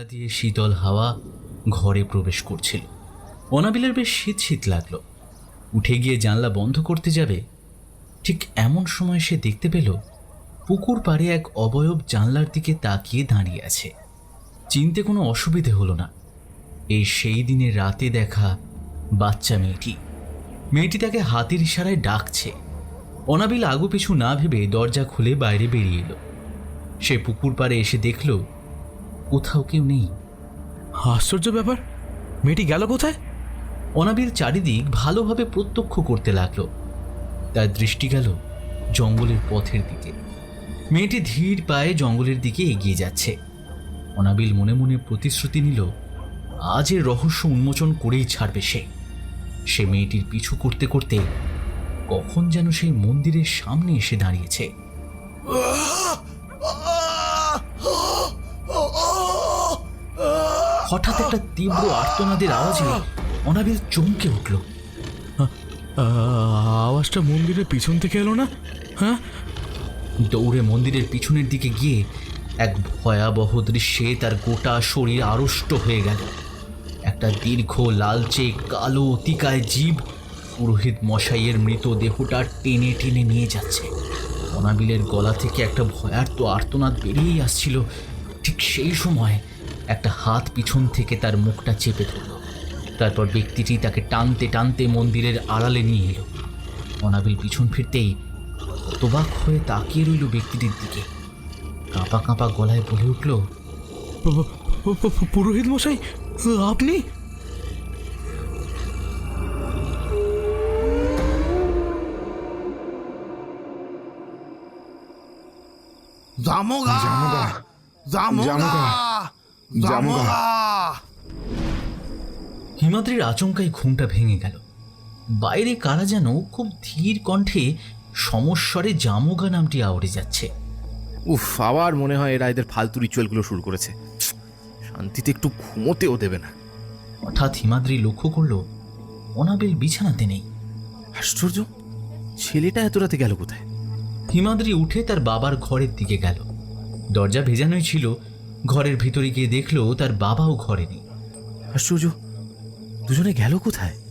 জানলা দিয়ে শীতল হাওয়া ঘরে প্রবেশ করছিল। অনাবিলের বেশ শীত শীত লাগল। উঠে গিয়ে জানলা বন্ধ করতে যাবে, ঠিক এমন সময় সে দেখতে পেল, পুকুর পাড়ে এক অবয়ব জানলার দিকে তাকিয়ে দাঁড়িয়ে আছে। চিনতে কোনো অসুবিধে হলো না। এই সেই দিনে রাতে দেখা বাচ্চা মেয়েটি। মেয়েটি তাকে হাতের ইশারায় ডাকছে। অনাবিল আগু পিছু না ভেবে দরজা খুলে বাইরে বেরিয়ে এলো। সে পুকুর পাড়ে এসে দেখল কোথাও কেউ নেই। আশ্চর্য ব্যাপার। মেয়েটি গেল কোথায়? অনাবিল চারিদিক ভালোভাবে প্রত্যক্ষ করতে লাগল। তার দৃষ্টি গেল জঙ্গলের পথের দিকে। মেয়েটি ধীর পায়ে জঙ্গলের দিকে এগিয়ে যাচ্ছে। অনাবিল মনে মনে প্রতিশ্রুতি নিল আজ এর রহস্য উন্মোচন করেই ছাড়বে সে। সে মেয়েটির পিছু করতে করতে কখন যেন সেই মন্দিরের সামনে এসে দাঁড়িয়েছে। হঠাৎ একটা তীব্র আর্তনাদের আওয়াজে অনাবিল চমকে উঠল। আওয়াজটা মন্দিরের পিছন থেকে এলো না? হ্যাঁ? দৌড়ে মন্দিরের পিছনের দিকে গিয়ে এক ভয়াবহ দৃশ্যে তার গোটা শরীর আড়ষ্ট হয়ে গেল। একটা দীর্ঘ লালচে কালো অতিকায় জীব পুরোহিত মশাইয়ের মৃতদেহটা টেনে টেনে নিয়ে যাচ্ছে। অনাবিলের গলা থেকে একটা ভয়ার্ত আর্তনাদ বেরিয়েই আসছিল। ঠিক সেই সময় একটা হাত পিছন থেকে তার মুখটা চেপে ধরল। তারপর ব্যক্তিটি তাকে টানতে টানতে মন্দিরের আড়ালে নিয়ে এলো। অনাবিল পিছন ফিরতেই হতবাক হয়ে তাকিয়ে রইল ব্যক্তিটির দিকে। কাঁপা কাঁপা গলায় বলে উঠল পুরোহিত মশাই আপনি? জামোগা। জামোগা! জামোগা। জামোগা। হিমাদ্রির আচমকাই ঘুমটা ভেঙে গেল। বাইরে কারা যেন খুব ধীর কণ্ঠে সমস্বরে জামোগা নামটি আওড়ে যাচ্ছে। উফ আবার মনে হয় এরা এদের ফালতু রিচুয়ালগুলো শুরু করেছে। শান্তিতে একটু ঘুমোতেও দেবে না। হঠাৎ হিমাদ্রি লক্ষ্য করল অনাবিল বিছানাতে নেই। আশ্চর্য ছেলেটা এত রাতে গেল কোথায়? হিমাদ্রি উঠে তার বাবার ঘরের দিকে গেল। দরজা ভেজানোই ছিল ঘরের ভিতরে গিয়ে দেখল তার বাবাও ঘরে নেই। আশ্চর্য দুজনে গেল কোথায়?